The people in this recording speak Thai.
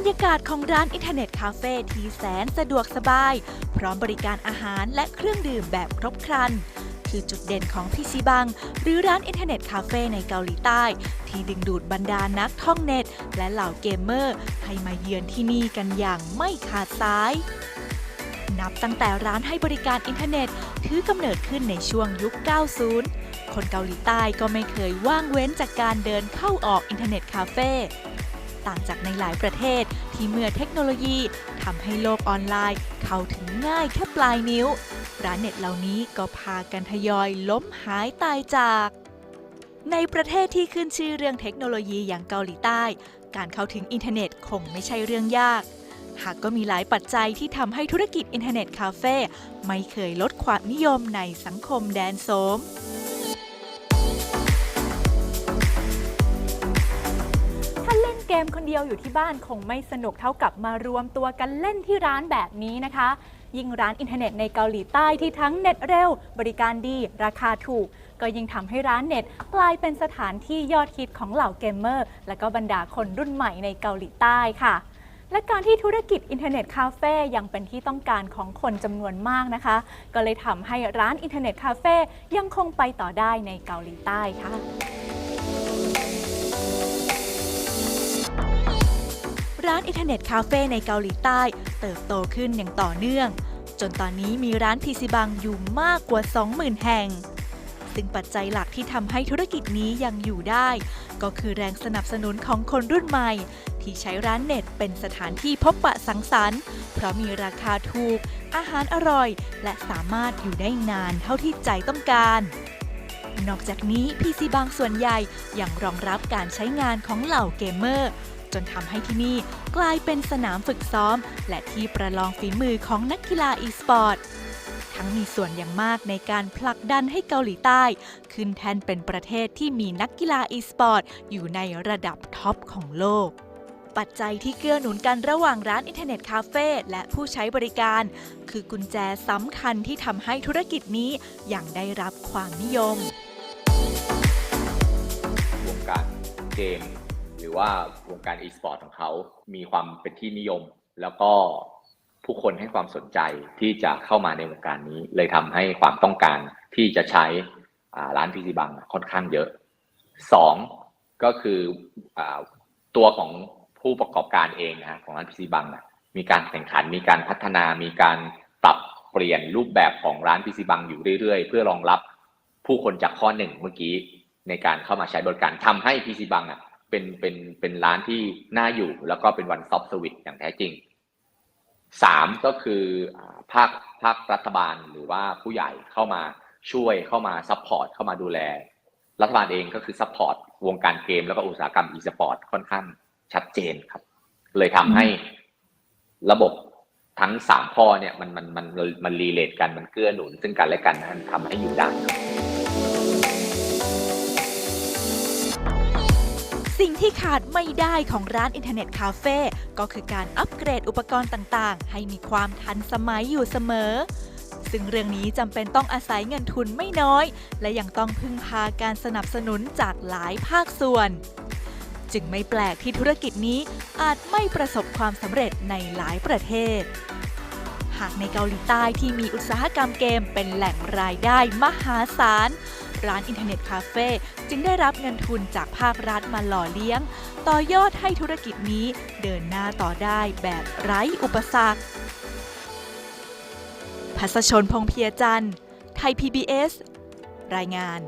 รยากาศของร้านอินเทอร์เน็ตคาเฟ่ที่แสนสะดวกสบาย พร้อมบริการอาหารและเครื่องดื่มแบบครบครัน คือจุดเด่นของพีซีบัง หรือร้านอินเทอร์เน็ตคาเฟ่ในเกาหลีใต้ ที่ดึงดูดบรรดานักท่องเน็ต และเหล่าเกมเมอร์ ให้มาเยือนที่นี่กันอย่างไม่ขาดสายนับตั้งแต่ร้านให้บริการอินเทอร์เน็ต ถือกำเนิดขึ้นในช่วงยุค 90 คนเกาหลีใต้ก็ไม่เคยว่างเว้นจากการเดินเข้าออกอินเทอร์เน็ตคาเฟ่ ต่างจากในหลายประเทศ ที่เมื่อเทคโนโลยีทำให้โลกออนไลน์ เข้าถึงง่ายแค่ปลายนิ้ว ร้านเน็ตเหล่านี้ก็พากันทยอยล้มหายตายจาก ในประเทศที่ขึ้นชื่อเรื่องเทคโนโลยีอย่างเกาหลีใต้ การเข้าถึงอินเทอร์เน็ตคงไม่ใช่เรื่องยากหากก็มีหลายปัจจัยที่ทำให้ธุรกิจอินเทอร์เน็ตคาเฟ่ไม่เคยลดความนิยมในสังคมแดนโสม มคนเดียวอยู่ที่บ้านคงไม่สนุกเท่ากับมารวมตัวกันเล่นที่ร้านแบบนี้นะคะ ยิ่งร้านอินเทอร์เน็ตในเกาหลีใต้ที่ทั้งเน็ตเร็ว บริการดี ราคาถูก ก็ยิ่งทำให้ร้านเน็ตกลายเป็นสถานที่ยอดฮิตของเหล่าเกมเมอร์ และก็บรรดาคนรุ่นใหม่ในเกาหลีใต้ค่ะและการที่ธุรกิจอินเทอร์เน็ตคาเฟ่ยังเป็นที่ต้องการของคนจำนวนมากนะคะ ก็เลยทำให้ร้านอินเทอร์เน็ตคาเฟ่ยังคงไปต่อได้ในเกาหลีใต้ค่ะ ร้านอินเทอร์เน็ตคาเฟ่ในเกาหลีใต้ เติบโตขึ้นอย่างต่อเนื่อง จนตอนนี้มีร้านพีซีบังอยู่มากกว่า 20,000 แห่ง ซึ่งปัจจัยหลักที่ทำให้ธุรกิจนี้ยังอยู่ได้ ก็คือแรงสนับสนุนของคนรุ่นใหม่ ที่ใช้ร้านเน็ตเป็นสถานที่พบปะสังสรรค์ เพราะมีราคาถูก อาหารอร่อย และสามารถอยู่ได้นานเท่าที่ใจต้องการนอกจากนี้ PC บางส่วนใหญ่ยังรองรับการใช้งานของเหล่าเกมเมอร์ จนทำให้ที่นี่กลายเป็นสนามฝึกซ้อม และที่ประลองฝีมือของนักกีฬาอีสปอร์ต ทั้งมีส่วนอย่างมากในการผลักดันให้เกาหลีใต้ ขึ้นแทนเป็นประเทศที่มีนักกีฬาอีสปอร์ตอยู่ในระดับท็อปของโลกปัจจัยที่เกื้อหนุนกันระหว่างร้านอินเทอร์เน็ตคาเฟ่และผู้ใช้บริการ คือกุญแจสำคัญที่ทำให้ธุรกิจนี้ยังได้รับความนิยม วงการเกม รือว่าวงการ e-sport ของเขามีความเป็นที่นิยม แล้วก็ผู้คนให้ความสนใจที่จะเข้ามาในวงการนี้ เลยทำให้ความต้องการที่จะใช้ร้านพีซีบังค่อนข้างเยอะสองก็คืออตัวของผู้ประกอบการเองนะของร้านพีซีบังมีการแข่งขันมีการพัฒนามีการปรับเปลี่ยนรูปแบบของร้านพีซีบังอยู่เรื่อยๆ เพื่อรองรับผู้คนจากข้อหนึ่งเมื่อกี้ในการเข้ามาใช้บริการทำให้ PC บังอะ เป็นเป็นเป็นร้านที่น่าอยู่แล้วก็เป็นวันซอฟต์สวิตอย่างแท้จริงสามก็คือภาคภาครัฐบาลหรือว่าผู้ใหญ่เข้ามาช่วยเข้ามาซัพพอร์ตเข้ามาดูแล รัฐบาลเองก็คือซัพพอร์ตวงการเกม แล้วก็อุตสาหกรรมอีสปอร์ตค่อนข้างชัดเจนครับ เลยทำให้ระบบทั้งสามข้อเนี่ยมันมันมันมันรีเลทกันมันเกื้อหนุนซึ่งกันและกันนะทำให้อยู่ได้ สิ่งที่ขาดไม่ได้ของร้านอินเทอร์เน็ตคาเฟ่ก็คือการอัปเกรดอุปกรณ์ต่างๆ ให้มีความทันสมัยอยู่เสมอ ซึ่งเรื่องนี้จำเป็นต้องอาศัยเงินทุนไม่น้อย และยังต้องพึ่งพาการสนับสนุนจากหลายภาคส่วน จึงไม่แปลกที่ธุรกิจนี้อาจไม่ประสบความสำเร็จในหลายประเทศ หากในเกาหลีใต้ที่มีอุตสาหกรรมเกมเป็นแหล่งรายได้มหาศาล ร้านอินเทอร์เน็ตคาเฟ่จึงได้รับเงินทุนจากภาครัฐมาหล่อเลี้ยง ต่อยอดให้ธุรกิจนี้เดินหน้าต่อได้แบบไร้อุปสรรคพัสชนพงเพียจันทร์ไทย PBS รายงาน